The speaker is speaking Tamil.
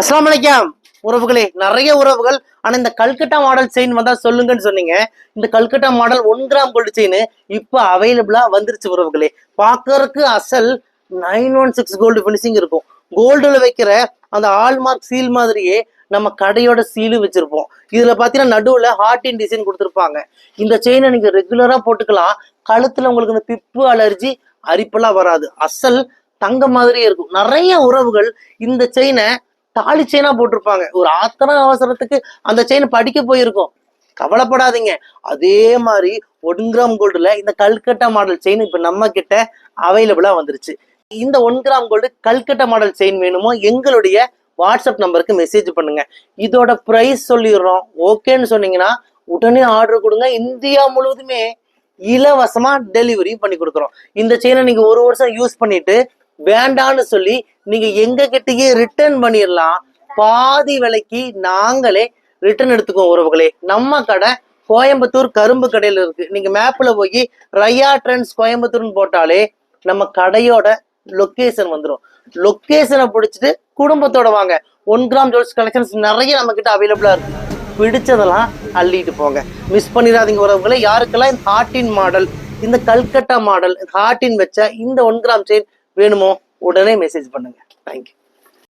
அஸ்லாம் வலைக்கம் உறவுகளே நிறைய உறவுகள் ஆனா இந்த கல்கட்டா மாடல் செயின் வந்தா சொல்லுங்கன்னு சொன்னீங்க. இந்த Calcutta model one gram gold chain இப்போ அவைலபிளா வந்துருச்சு உறவுகளே. பார்க்கறதுக்கு அசல் nine one six gold finishing இருக்கும். கோல்டுல வைக்கிற அந்த ஆல்மார்க் சீல் மாதிரியே நம்ம கடையோட சீலு வச்சிருப்போம். இதுல பாத்தீங்கன்னா நடுவுல ஹார்டின் டிசைன் கொடுத்துருப்பாங்க. இந்த செயினை நீங்க ரெகுலரா போட்டுக்கலாம். கழுத்துல உங்களுக்கு இந்த பிப்பு அலர்ஜி அரிப்பெல்லாம் வராது. அசல் தங்க மாதிரியே இருக்கும். நிறைய உறவுகள் இந்த செயினை தாலி செயினா போட்டிருப்பாங்க. ஒரு ஆத்திர அவசரத்துக்கு அந்த செயின் படிக்க போயிருக்கோம். கவலைப்படாதீங்க. அதே மாதிரி ஒன் கிராம் கோல்டுல இந்த கல்கட்டா மாடல் செயின் இப்ப நம்ம கிட்ட அவைலபிளா வந்துருச்சு. இந்த one gram gold Calcutta model chain வேணுமோ எங்களுடைய வாட்ஸ்அப் நம்பருக்கு மெசேஜ் பண்ணுங்க. இதோட ப்ரைஸ் சொல்லிடுறோம். ஓகேன்னு சொன்னீங்கன்னா உடனே ஆர்டர் கொடுங்க. இந்தியா முழுவதுமே இலவசமா டெலிவரி பண்ணி கொடுக்குறோம். இந்த செயினை நீங்க ஒரு வருஷம் யூஸ் பண்ணிட்டு வேண்டான்னு சொல்லி நீங்க எங்க கிட்டயே ரிட்டர்ன் பண்ணிடலாம் பாதி விலைக்கு நாங்களே ரிட்டர்ன் எடுத்துக்குவோம் உறவுகளே. நம்ம கடை கோயம்புத்தூர் கரும்பு கடையில இருக்கு. நீங்க மேப்ல போய் ரயா ட்ரெண்ட்ஸ் கோயம்புத்தூர்னு போட்டாலே நம்ம கடையோட லொக்கேஷன் வந்துடும் லொக்கேஷனை பிடிச்சிட்டு குடும்பத்தோட வாங்க. ஒன் கிராம் ஜுவல்ஸ் கலெக்ஷன்ஸ் நிறைய நம்ம கிட்ட அவைலபிளா இருக்கு. பிடிச்சதெல்லாம் அள்ளிட்டு போங்க. மிஸ் பண்ணிடாதீங்க உறவுகளை. யாருக்கெல்லாம் இந்த ஹார்டின் மாடல் இந்த கல்கட்டா மாடல் ஹார்டின் வச்ச இந்த ஒன் கிராம் செயின் வேணுமோ உடனே மெசேஜ் பண்ணுங்க. தேங்க்யூ